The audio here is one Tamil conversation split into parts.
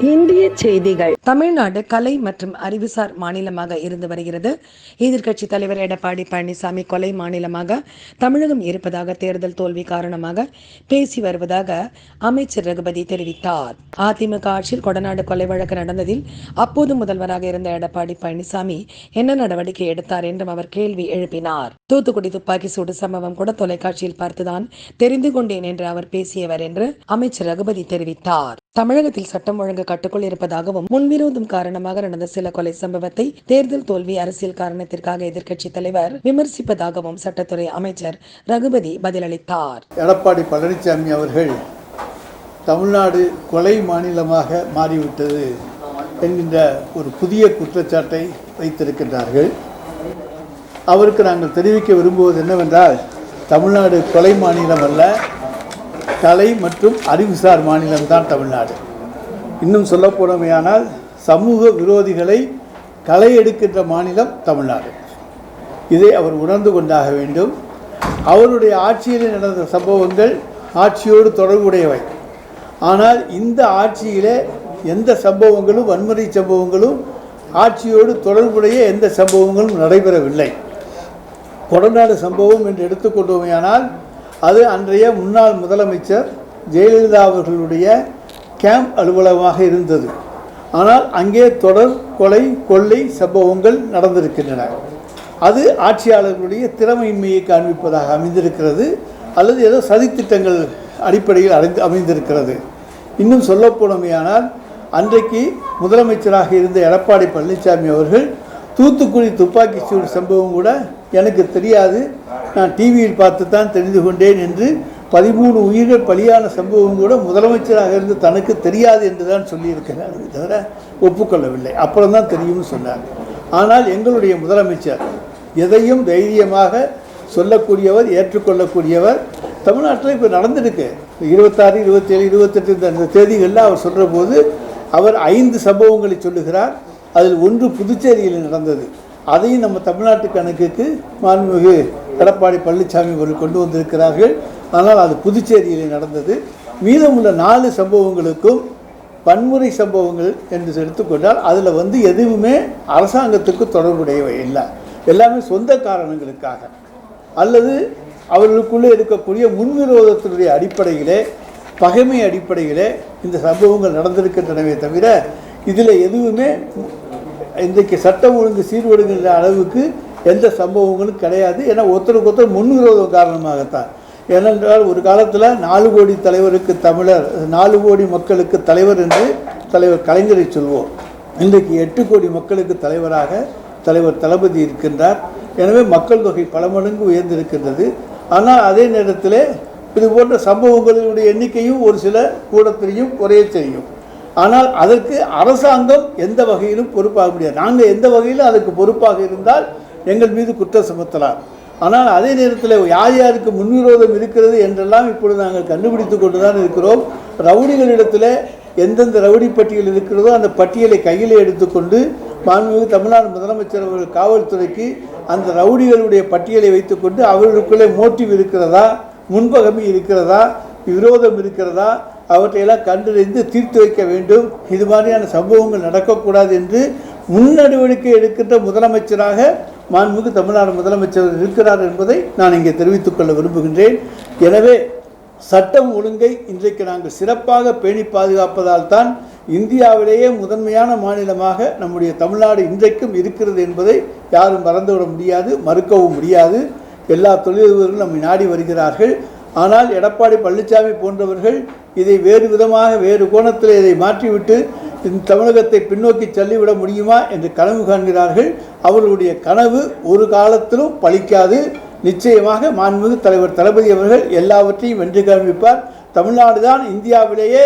இந்திய செய்திகள். தமிழ்நாடு கலை மற்றும் அறிவுசார் மாநிலமாக இருந்து வருகிறது. எதிர்க்கட்சி தலைவர் எடப்பாடி பழனிசாமி கொலை மாநிலமாக தமிழகம் இருப்பதாக தேர்தல் தோல்வி காரணமாக பேசி வருவதாக அமைச்சர் ரகுபதி தெரிவித்தார். அதிமுக ஆட்சியில் கொடநாடு கொலை வழக்கு நடந்ததில் அப்போது முதல்வராக இருந்த எடப்பாடி பழனிசாமி என்ன நடவடிக்கை எடுத்தார் என்றும் அவர் கேள்வி எழுப்பினார். தூத்துக்குடி துப்பாக்கி சூடு சம்பவம் கூட தொலைக்காட்சியில் பார்த்துதான் தெரிந்து கொண்டேன் என்று அவர் பேசியவர் என்று அமைச்சர் ரகுபதி தெரிவித்தார். தமிழகத்தில் சட்டம் ஒழுங்கு கட்டுக்குள் இருப்பதாகவும் முன்விரோதம் காரணமாக நடந்த சில கொலை சம்பவத்தை தேர்தல் தோல்வி அரசியல் காரணத்திற்காக எதிர்க்கட்சி தலைவர் விமர்சிப்பதாகவும் சட்டத்துறை அமைச்சர் ரகுபதி பதிலளித்தார். எடப்பாடி பழனிசாமி அவர்கள் தமிழ்நாடு கொலை மாநிலமாக மாறிவிட்டது என்கின்ற ஒரு புதிய குற்றச்சாட்டை வைத்திருக்கின்றார்கள். அவருக்கு நாங்கள் தெரிவிக்க விரும்புவது என்னவென்றால் தமிழ்நாடு கொலை மாநிலம் அல்ல கலை மற்றும் அறிவுசார் மாநிலம்தான் தமிழ்நாடு. இன்னும் சொல்லப்போனமையானால் சமூக விரோதிகளை களை எடுக்கின்ற மாநிலம் தமிழ்நாடு. இதை அவர் உணர்ந்து கொண்டாக வேண்டும். அவருடைய ஆட்சியில் நடந்த சம்பவங்கள் ஆட்சியோடு தொடர்புடையவை. ஆனால் இந்த ஆட்சியிலே எந்த சம்பவங்களும் வன்முறை சம்பவங்களும் ஆட்சியோடு தொடர்புடைய எந்த சம்பவங்களும் நடைபெறவில்லை. கொடநாடு சம்பவம் என்று எடுத்துக்கொண்டோமையானால் அது அன்றைய முன்னாள் முதலமைச்சர் ஜெயலலிதா அவர்களுடைய கேம்ப் அலுவலகமாக இருந்தது. ஆனால் அங்கே தொடர் கொலை கொள்ளை சம்பவங்கள் நடந்திருக்கின்றன. அது ஆட்சியாளர்களுடைய திறமையின்மையை காண்பிப்பதாக அமைந்திருக்கிறது அல்லது ஏதோ சதித்திட்டங்கள் அடிப்படையில் அடைந்து அமைந்திருக்கிறது. இன்னும் சொல்லப்போனமையானால் அன்றைக்கு முதலமைச்சராக இருந்த எடப்பாடி பழனிசாமி அவர்கள் தூத்துக்குடி துப்பாக்கி சூடு சம்பவம் கூட எனக்கு தெரியாது. நான் டிவியில் பார்த்து தான் தெரிந்து கொண்டேன் என்று பதிமூணு உயிர்கள் பலியான சம்பவம் கூட முதலமைச்சராக இருந்து தனக்கு தெரியாது என்று தான் சொல்லியிருக்கிறார் தவிர ஒப்புக்கொள்ளவில்லை. அப்புறம் தான் தெரியும்னு சொன்னார். ஆனால் எங்களுடைய முதலமைச்சர் எதையும் தைரியமாக சொல்லக்கூடியவர் ஏற்றுக்கொள்ளக்கூடியவர். தமிழ்நாட்டில் இப்போ நடந்திருக்கு. இருபத்தாறு இருபத்தேழு இருபத்தெட்டு இந்த இந்த தேதிகளில் அவர் சொல்கிற போது அவர் ஐந்து சம்பவங்களை சொல்லுகிறார். அதில் ஒன்று புதுச்சேரியில் நடந்தது. அதையும் நம்ம தமிழ்நாட்டு கணக்குக்கு மாண்புமிகு எடப்பாடி பழனிசாமி அவர்கள் கொண்டு வந்திருக்கிறார்கள். ஆனால் அது புதுச்சேரியில் நடந்தது. மீதமுள்ள நாலு சம்பவங்களுக்கும் வன்முறை சம்பவங்கள் என்று எடுத்துக்கொண்டால் அதில் வந்து எதுவுமே அரசாங்கத்துக்கு தொடர்புடையவை இல்லை. எல்லாமே சொந்த காரணங்களுக்காக. அல்லது அவர்களுக்குள்ளே இருக்கக்கூடிய முன்விரோதத்தினுடைய அடிப்படையிலே பகைமை அடிப்படையிலே இந்த சம்பவங்கள் நடந்திருக்கின்றனவே தவிர இதில் எதுவுமே இன்றைக்கு சட்டம் ஒழுங்கு சீர்படுகின்ற அளவுக்கு எந்த சம்பவங்களும் கிடையாது. ஏன்னா ஒருத்தருக்கு ஒருத்தர் முன்விரோதம் காரணமாகத்தான். ஏனென்றால் ஒரு காலத்தில் நாலு கோடி தலைவருக்கு தமிழர் நாலு கோடி மக்களுக்கு தலைவர் என்று தலைவர் கலைஞரை சொல்வோம். இன்றைக்கு எட்டு கோடி மக்களுக்கு தலைவராக தலைவர் தளபதி இருக்கின்றார். எனவே மக்கள் தொகை பல மடங்கு உயர்ந்திருக்கின்றது. ஆனால் அதே நேரத்தில் இது போன்ற சம்பவங்களுடைய எண்ணிக்கையும் ஒரு சில கூட தெரியும் குறைய தெரியும் ஆனால் அதற்கு அரசாங்கம் எந்த வகையிலும் பொறுப்பாக முடியாது. நாங்கள் எந்த வகையிலும் அதுக்கு பொறுப்பாக இருந்தால் எங்கள் மீது குற்றம் சுமத்தலாம். ஆனால் அதே நேரத்தில் யார் யாருக்கு முன்விரோதம் இருக்கிறது என்றெல்லாம் இப்பொழுது நாங்கள் கண்டுபிடித்து கொண்டு தான் இருக்கிறோம். ரவுடிகளிடத்தில் எந்தெந்த ரவுடி பட்டியல் இருக்கிறதோ அந்த பட்டியலை கையில் எடுத்துக்கொண்டு மாண்புமிகு தமிழ்நாடு முதலமைச்சர் அவர்கள் காவல்துறைக்கு அந்த ரவுடிகளுடைய பட்டியலை வைத்துக்கொண்டு அவர்களுக்குள்ளே மோட்டிவ் இருக்கிறதா முன்பகமை இருக்கிறதா விரோதம் இருக்கிறதா அவற்றையெல்லாம் கண்டறிந்து தீர்த்து வைக்க வேண்டும். இது மாதிரியான சம்பவங்கள் நடக்கக்கூடாது என்று முன்னடிவடிக்கை எடுக்கின்ற முதலமைச்சராக மாண்புமிகு தமிழ்நாடு முதலமைச்சர் இருக்கிறார் என்பதை நான் இங்கே தெரிவித்துக் கொள்ள விரும்புகின்றேன். எனவே சட்டம் ஒழுங்கை இன்றைக்கு நாங்கள் சிறப்பாக பேணி பாதுகாப்பதால் தான் இந்தியாவிலேயே முதன்மையான மாநிலமாக நம்முடைய தமிழ்நாடு இன்றைக்கும் இருக்கிறது என்பதை யாரும் மறந்துவிட முடியாது மறுக்கவும் முடியாது. எல்லா தொழிலதிபர்களும் நம்மை நாடி வருகிறார்கள். ஆனால் எடப்பாடி பழனிசாமி போன்றவர்கள் இதை வேறு விதமாக வேறு கோணத்தில் இதை மாற்றிவிட்டு இந்த தமிழகத்தை பின்னோக்கி தள்ளிவிட முடியுமா என்று கனவு காண்கிறார்கள். அவர்களுடைய கனவு ஒரு காலத்திலும் பழிக்காது. நிச்சயமாக மாண்புமிகு தலைவர் தளபதி அவர்கள் எல்லாவற்றையும் வென்று காண்பிப்பார். தமிழ்நாடு தான் இந்தியாவிலேயே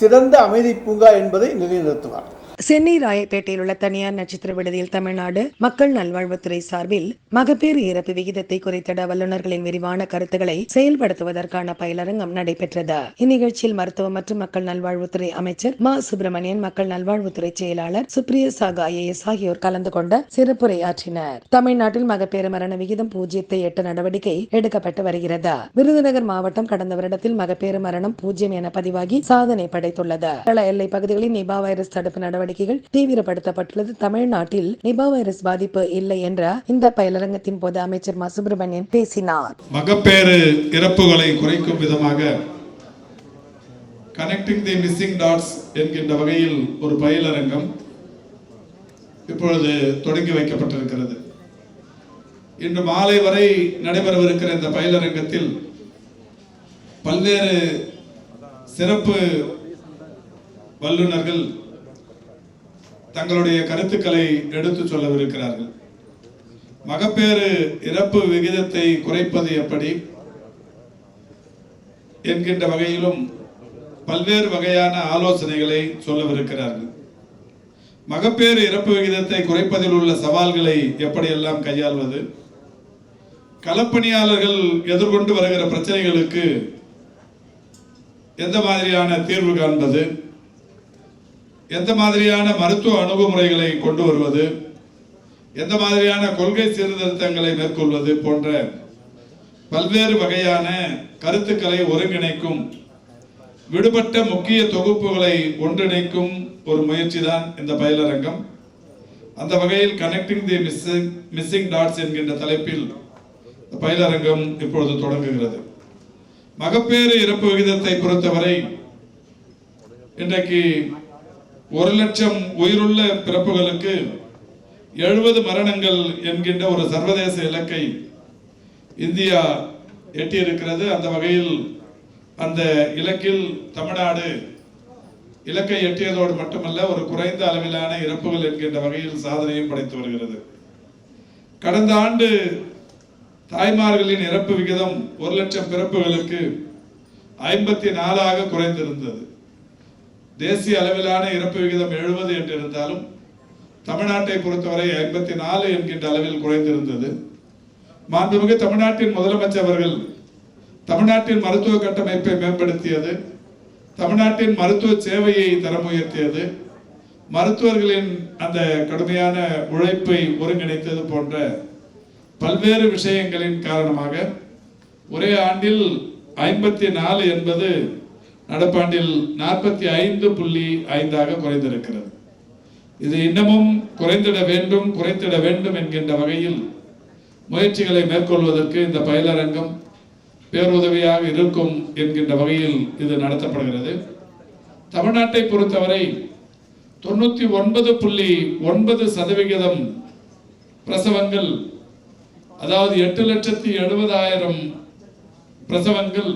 சிறந்த அமைதி பூங்கா என்பதை நிலைநிறுத்துவார். சென்னை ராயப்பேட்டையில் உள்ள தனியார் நட்சத்திர விடுதியில் தமிழ்நாடு மக்கள் நல்வாழ்வுத்துறை சார்பில் மகப்பேறு இறப்பு விகிதத்தை குறைத்திட வல்லுநர்களின் விரிவான கருத்துக்களை செயல்படுத்துவதற்கான பயிலரங்கம் நடைபெற்றது. இந்நிகழ்ச்சியில் மருத்துவ மற்றும் மக்கள் நல்வாழ்வுத்துறை அமைச்சர் மா. சுப்பிரமணியன் மக்கள் நல்வாழ்வுத்துறை செயலாளர் சுப்ரிய சாகா ஐஏஎஸ் ஆகியோர் கலந்து கொண்ட சிறப்புரையாற்றினர். தமிழ்நாட்டில் மகப்பேறு மரண விகிதம் பூஜ்ஜியத்தை எட்டு நடவடிக்கை எடுக்கப்பட்டு வருகிறது. விருதுநகர் மாவட்டம் கடந்த வருடத்தில் மகப்பேறு மரணம் பூஜ்ஜியம் என பதிவாகி சாதனை படைத்துள்ளது. எல்லை பகுதிகளில் நிபா வைரஸ் தடுப்பு நடவடிக்கைகள் தீவிரப்படுத்தப்பட்டுள்ளது. தமிழ்நாட்டில் நிபா வைரஸ் பாதிப்பு இல்லை என்ற இந்த பயிலரங்கத்தின் போது அமைச்சர் மா. சுப்பிரமணியன் பேசினார். மகப்பேறு இறப்புகளை குறைக்கும் விதமாக கனெக்டிங் தி மிஸ்ஸிங் டாட்ஸ் என்கின்ற வகையில் ஒரு பயிலரங்கம் இப்பொழுது தொடங்கி வைக்கப்பட்டிருக்கிறது. இன்று மாலை வரை நடைபெறவிருக்கிற இந்த பயிலரங்கத்தில் பல்வேறு சிறப்பு வல்லுநர்கள் தங்களுடைய கருத்துக்களை எடுத்து சொல்லவிருக்கிறார்கள். மகப்பேறு இறப்பு விகிதத்தை குறைப்பது எப்படி? என்கின்ற வகையிலும் பல்வேறு வகையான ஆலோசனைகளை சொல்லவிருக்கிறார்கள். மகப்பேறு இறப்பு விகிதத்தை குறைப்பதில் உள்ள சவால்களை எப்படியெல்லாம் கையாள்வது? களப்பணியாளர்கள் எதிர்கொண்டு வருகிற பிரச்சனைகளுக்கு எந்த மாதிரியான தீர்வு காண்பது? எந்த மாதிரியான மருத்துவ அணுகுமுறைகளை கொண்டு வருவது? எந்த மாதிரியான கொள்கை சீர்திருத்தங்களை மேற்கொள்வது போன்ற பல்வேறு வகையான கருத்துக்களை ஒருங்கிணைக்கும் விடுபட்ட முக்கிய தொகுப்புகளை ஒன்றிணைக்கும் ஒரு முயற்சி தான் இந்த பயிலரங்கம். அந்த வகையில் connecting the missing missing dots என்கின்ற தலைப்பில் பயிலரங்கம் இப்பொழுது தொடங்குகிறது. மகப்பேறு இறப்பு விகிதத்தை பொறுத்தவரை இன்றைக்கு ஒரு லட்சம் உயிருள்ள பிறப்புகளுக்கு எழுபது மரணங்கள் என்கின்ற ஒரு சர்வதேச இலக்கை இந்தியா எட்டியிருக்கிறது. அந்த வகையில் அந்த இலக்கில் தமிழ்நாடு இலக்கை எட்டியதோடு மட்டுமல்ல ஒரு குறைந்த அளவிலான இறப்புகள் என்கின்ற வகையில் சாதனையும் படைத்து வருகிறது. கடந்த ஆண்டு தாய்மார்களின் இறப்பு விகிதம் ஒரு லட்சம் பிறப்புகளுக்கு ஐம்பத்தி நாலாக குறைந்திருந்தது. தேசிய அளவிலான இறப்பு விகிதம் எழுபது என்று இருந்தாலும் தமிழ்நாட்டை பொறுத்தவரை ஐம்பத்தி நாலு என்கின்ற அளவில் குறைந்திருந்தது. மாண்புமிகு தமிழ்நாட்டின் முதலமைச்சர் அவர்கள் தமிழ்நாட்டின் மருத்துவ கட்டமைப்பை மேம்படுத்தியது தமிழ்நாட்டின் மருத்துவ சேவையை தரம் உயர்த்தியது மருத்துவர்களின் அந்த கடுமையான உழைப்பை ஒருங்கிணைத்தது போன்ற பல்வேறு விஷயங்களின் காரணமாக ஒரே ஆண்டில் ஐம்பத்தி நாலு என்பது நடப்பாண்டில் நாற்பத்தி ஐந்து புள்ளி ஐந்தாக குறைந்திருக்கிறது. இது இன்னமும் குறைந்திட வேண்டும் குறைத்திட வேண்டும் என்கின்ற வகையில் முயற்சிகளை மேற்கொள்வதற்கு இந்த பயிலரங்கம் பேருதவியாக இருக்கும் என்கின்ற வகையில் இது நடத்தப்படுகிறது. தமிழ்நாட்டை பொறுத்தவரை தொண்ணூத்தி ஒன்பது புள்ளி ஒன்பது சதவிகிதம் பிரசவங்கள் அதாவது எட்டு லட்சத்தி எழுபதாயிரம் பிரசவங்கள்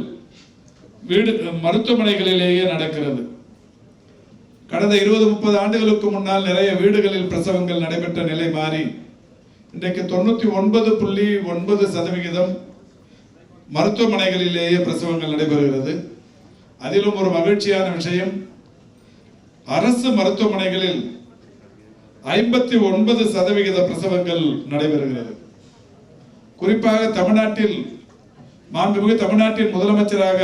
வீடு மருத்துவமனைகளிலேயே நடக்கிறது. கடந்த இருபது முப்பது ஆண்டுகளுக்கு முன்னால் நிறைய வீடுகளில் பிரசவங்கள் நடைபெற்ற நிலை மாறி இன்றைக்கு தொண்ணூத்தி ஒன்பது புள்ளி ஒன்பது சதவிகிதம் மருத்துவமனைகளிலேயே பிரசவங்கள் நடைபெறுகிறது. அதிலும் ஒரு மகிழ்ச்சியான விஷயம் அரசு மருத்துவமனைகளில் ஐம்பத்தி ஒன்பது சதவிகித பிரசவங்கள் நடைபெறுகிறது. குறிப்பாக தமிழ்நாட்டில் மாண்புமிகு தமிழ்நாட்டின் முதலமைச்சராக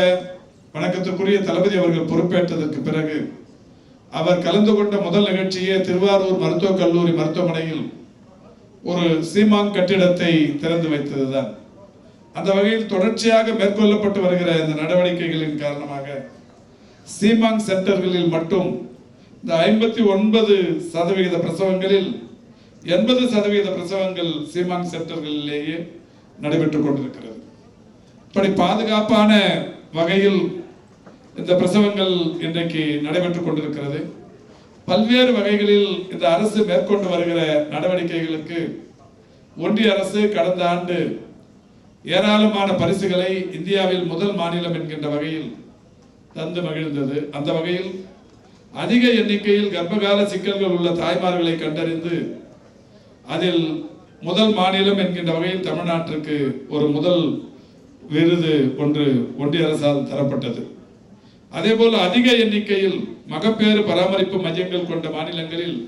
வணக்கத்துக்குரிய தளபதி அவர்கள் பொறுப்பேற்றதற்கு பிறகு அவர் கலந்து கொண்ட முதல் நிகழ்ச்சியே திருவாரூர் மருத்துவக் கல்லூரி மருத்துவமனையில் ஒரு சீமாங் கட்டிடத்தை திறந்து வைத்ததுதான். அந்த வகையில் தொடர்ச்சியாக மேற்கொள்ளப்பட்டு வருகிற இந்த நடவடிக்கைகளின் காரணமாக சீமாங் சென்டர்களில் மட்டும் இந்த ஐம்பத்தி ஒன்பது சதவிகித பிரசவங்களில் எண்பது சதவிகித பிரசவங்கள் சீமாங் சென்டர்களிலேயே நடைபெற்றுக் கொண்டிருக்கிறது. இப்படி பாதுகாப்பான வகையில் இந்த பிரசவங்கள் இன்றைக்கு நடைபெற்றுக் கொண்டிருக்கிறது. பல்வேறு வகைகளில் இந்த அரசு மேற்கொண்டு வருகிற நடவடிக்கைகளுக்கு ஒன்றிய அரசு கடந்த ஆண்டு ஏராளமான பரிசுகளை இந்தியாவில் முதல் மாநிலம் என்கின்ற வகையில் தந்து மகிழ்ந்தது. அந்த வகையில் அதிக எண்ணிக்கையில் கர்ப்பகால சிக்கல்கள் உள்ள தாய்மார்களை கண்டறிந்து அதில் முதல் மாநிலம் என்கின்ற வகையில் தமிழ்நாட்டிற்கு ஒரு முதல் விருது ஒன்று ஒன்றிய அரசால் தரப்பட்டது. அதே போல அதிக எண்ணிக்கையில் மகப்பேறு பராமரிப்பு மையங்கள் கொண்ட மாநிலங்களில்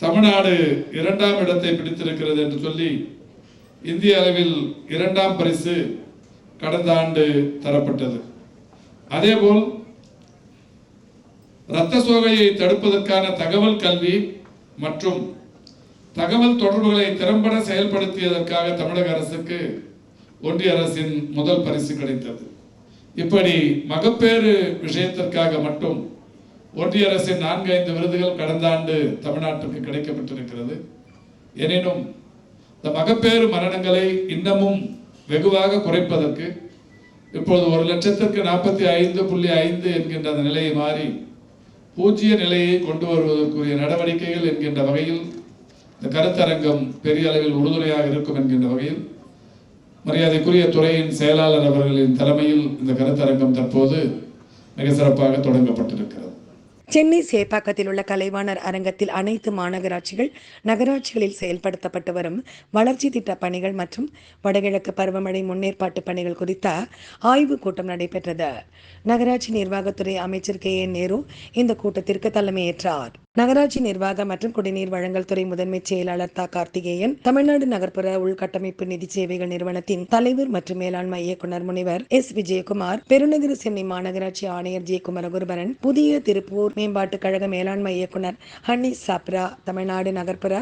தமிழ்நாடு இரண்டாம் இடத்தை பிடித்திருக்கிறது என்று சொல்லி இந்திய அளவில் இரண்டாம் பரிசு கடந்த ஆண்டு தரப்பட்டது. அதேபோல் இரத்த சோகையை தடுப்பதற்கான தகவல் கல்வி மற்றும் தகவல் தொடர்புகளை திறம்பட செயல்படுத்தியதற்காக தமிழக அரசுக்கு ஒன்றிய அரசின் முதல் பரிசு கிடைத்தது. இப்படி மகப்பேறு விஷயத்திற்காக மட்டும் ஒன்றிய அரசின் நான்கு ஐந்து விருதுகள் கடந்த ஆண்டு தமிழ்நாட்டிற்கு கிடைக்கப்பட்டிருக்கிறது. எனினும் இந்த மகப்பேறு மரணங்களை இன்னமும் வெகுவாக குறைப்பதற்கு இப்போது ஒரு லட்சத்திற்கு நாற்பத்தி ஐந்து புள்ளி ஐந்து என்கின்ற அந்த நிலையை மாறி பூஜ்ஜிய நிலையை கொண்டு வருவதற்குரிய நடவடிக்கைகள் என்கின்ற வகையில் இந்த கருத்தரங்கம் பெரிய அளவில் உறுதுணையாக இருக்கும் என்கின்ற வகையில் மரியாதைக்குரிய துறையின் செயலாளர் அவர்களின் தலைமையில் இந்த கருத்தரங்கம் தற்போது மிக சிறப்பாக தொடங்கப்பட்டிருக்கிறது. சென்னை சேப்பாக்கத்தில் உள்ள கலைவாணர் அரங்கத்தில் அனைத்து மாநகராட்சிகள் நகராட்சிகளில் செயல்படுத்தப்பட்டு வரும் வளர்ச்சி திட்ட பணிகள் மற்றும் வடகிழக்கு பருவமழை முன்னேற்பாட்டு பணிகள் குறித்த ஆய்வுக் கூட்டம் நடைபெற்றது. நகராட்சி நிர்வாகத்துறை அமைச்சர் கே என் நேரு இந்த கூட்டத்திற்கு தலைமையேற்றார். நகராட்சி நிர்வாக மற்றும் குடிநீர் வழங்கல் துறை முதன்மை செயலாளர் தா. கார்த்திகேயன் தமிழ்நாடு நகர்ப்புற உள்கட்டமைப்பு நிதி சேவைகள் நிறுவனத்தின் தலைவர் மற்றும் மேலாண்மை இயக்குனர் முனைவர் எஸ். விஜயகுமார் பெருநகர சென்னை மாநகராட்சி ஆணையர் ஜே. குமரகுருபரன் புதிய திருப்பூர் மேம்பாட்டுக் கழக மேலாண்மை இயக்குனர் ஹனி சாப்ரா தமிழ்நாடு நகர்ப்புற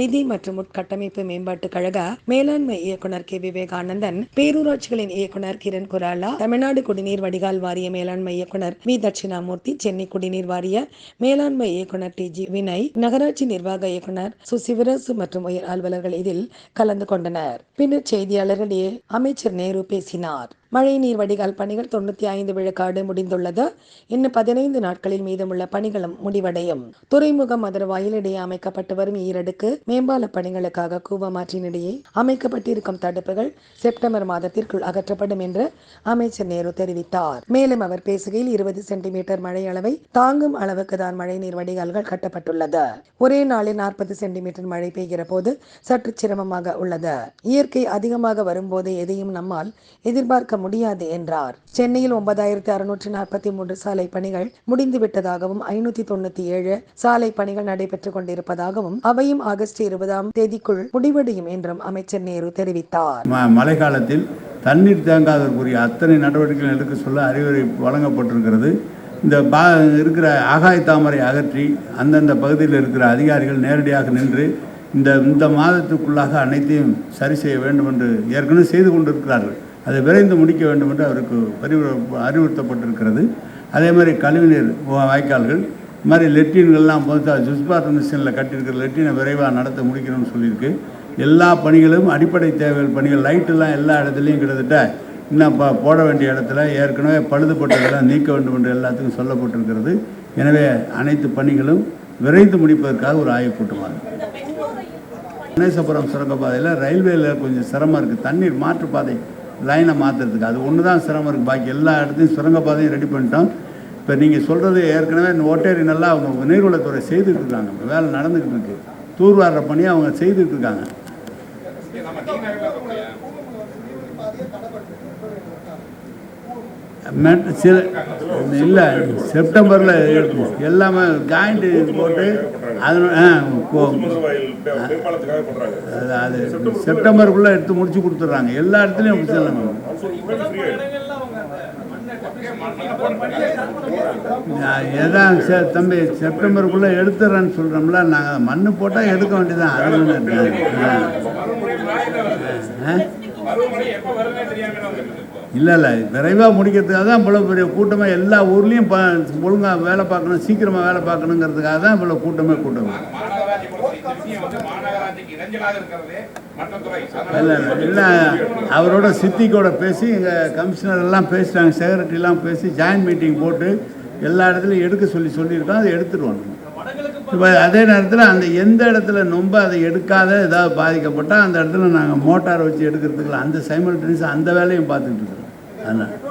நிதி மற்றும் உட்கட்டமைப்பு மேம்பாட்டுக் கழக மேலாண்மை இயக்குனர் கே. விவேகானந்தன் பேரூராட்சிகளின் இயக்குனர் கிரண் குராலா தமிழ்நாடு குடிநீர் வடிகால் வாரிய மேலாண்மை இயக்குனர் வி. தட்சிணாமூர்த்தி சென்னை குடிநீர் வாரிய மேலாண்மை இயக்குனர் டி. ஜி. வினய் நகராட்சி நிர்வாக இயக்குனர் சுசிவரசு மற்றும் உயர் அலுவலர்கள் இதில் கலந்து கொண்டனர். பின்னர் செய்தியாளர்களிடையே அமைச்சர் நேரு பேசினார். மழை நீர் வடிகால் பணிகள் தொண்ணூத்தி ஐந்து விழுக்காடு முடிந்துள்ளது. இன்னும் பதினைந்து நாட்களில் மீதமுள்ள பணிகளும் முடிவடையும். துறைமுகம் மதுரவாயில் இடையே அமைக்கப்பட்டு வரும் ஈரடுக்கு மேம்பால பணிகளுக்காக கூவமாற்றினிடையே அமைக்கப்பட்டிருக்கும் தடுப்புகள் செப்டம்பர் மாதத்திற்குள் அகற்றப்படும் என்று அமைச்சர் நேரு தெரிவித்தார். மேலும் அவர் பேசுகையில் இருபது சென்டிமீட்டர் மழை அளவை தாங்கும் அளவுக்கு தான் மழை நீர் வடிகால்கள் கட்டப்பட்டுள்ளது. ஒரே நாளில் நாற்பது சென்டிமீட்டர் மழை பெய்கிற போது சற்று சிரமமாக உள்ளது. இயற்கை அதிகமாக வரும்போது எதையும் நம்மால் எதிர்பார்க்க முடியாது என்றார். சென்னையில் ஒன்பதாயிரத்தி அறுநூற்றி நாற்பத்தி மூன்று சாலை பணிகள் முடிந்து விட்டதாகவும் ஐநூத்தி தொண்ணூத்தி ஏழு சாலை பணிகள் நடைபெற்றுக் கொண்டிருப்பதாகவும் அவையும் ஆகஸ்ட் இருபதாம் தேதிக்குள் முடிவடையும் என்றும் அமைச்சர் நேரு தெரிவித்தார். மழை காலத்தில் தண்ணீர் தேங்காதற்குரிய அத்தனை நடவடிக்கைகள் எடுக்க சொல்ல அறிவுரை வழங்கப்பட்டிருக்கிறது. இந்த பா இருக்கிற ஆகாய தாமரை அகற்றி அந்தந்த பகுதியில் இருக்கிற அதிகாரிகள் நேரடியாக நின்று இந்த இந்த மாதத்துக்குள்ளாக அனைத்தையும் சரி செய்ய வேண்டும் என்று ஏற்கனவே செய்து கொண்டிருக்கிறார்கள். அதை விரைந்து முடிக்க வேண்டும் என்று அவருக்கு பரிவு அறிவுறுத்தப்பட்டிருக்கிறது. அதே மாதிரி கழிவுநீர் வாய்க்கால்கள் இது மாதிரி லெட்டின்கள்லாம் பொறுத்தா ஜுஸ்பாத் மிஷினில் கட்டியிருக்கிற லெட்டினை விரைவாக நடத்த முடிக்கணும்னு சொல்லியிருக்கு. எல்லா பணிகளும் அடிப்படை தேவைகள் பணிகள். லைட்டெல்லாம் எல்லா இடத்துலையும் கிட்டத்தட்ட இன்னும் ப போட வேண்டிய இடத்துல ஏற்கனவே பழுதுபட்டதெல்லாம் நீக்க வேண்டும் என்று எல்லாத்துக்கும் சொல்லப்பட்டிருக்கிறது. எனவே அனைத்து பணிகளும் விரைந்து முடிப்பதற்காக ஒரு ஆய்வுக் கூட்டமாகும் கணேசபுரம் சுரங்கப்பாதையில் ரயில்வேல கொஞ்சம் சிரமம் இருக்குது தண்ணீர் மாற்றுப்பாதை லைனை மாற்றுறதுக்கு அது ஒன்று தான் சிரமம் இருக்குது பாக்கி எல்லா இடத்தையும் சுரங்கப்பாதையும் ரெடி பண்ணிட்டோம். இப்போ நீங்கள் சொல்கிறது ஏற்கனவே இந்த ஓட்டேரி நல்லா அவங்க நீர்வளத்துறை செய்துட்டு இருக்காங்க. வேலை நடந்துக்கிட்டு இருக்கு. தூர்வாடுற பணியை அவங்க செய்துட்டு இருக்காங்க. சில இல்லை செப்டம்பரில் எல்லாமே ஜாயிண்ட் போட்டு அதனோட ஆ, அது அது செப்டம்பருக்குள்ளே எடுத்து முடிச்சு கொடுத்துட்றாங்க. எல்லா இடத்துலையும் அப்படி சொல்லணும் நான் எதான் சே தம்பி செப்டம்பருக்குள்ளே எடுத்துறேன்னு சொல்கிறோம்ல நாங்கள் மண் போட்டால் எடுக்க வேண்டியதான் அது ஒண்ணு ஆ. இல்லை இல்லை. விரைவாக முடிக்கிறதுக்காக தான் இவ்வளோ பெரிய கூட்டமாக எல்லா ஊர்லேயும் ப ஒழுங்காக வேலை பார்க்கணும் சீக்கிரமாக வேலை பார்க்கணுங்கிறதுக்காக தான் இவ்வளோ கூட்டமே கூட்டம். இல்லை இல்லை. அவரோட சித்திக்கோட பேசி எங்கள் கமிஷனர் எல்லாம் பேசிட்டாங்க. செக்ரட்டரிலாம் பேசி ஜாயின்ட் மீட்டிங் போட்டு எல்லா இடத்துலையும் எடுக்க சொல்லி சொல்லியிருக்கோம். அதை எடுத்துருவோம். இப்போ அதே நேரத்தில் அந்த எந்த இடத்துல நொம்ப அதை எடுக்காத ஏதாவது பாதிக்கப்பட்டால் அந்த இடத்துல நாங்கள் மோட்டார் வச்சு எடுக்கிறதுக்குள்ள அந்த சைமல்டேனியஸ் அந்த வேலையும் பார்த்துட்டு இருக்கோம். ano,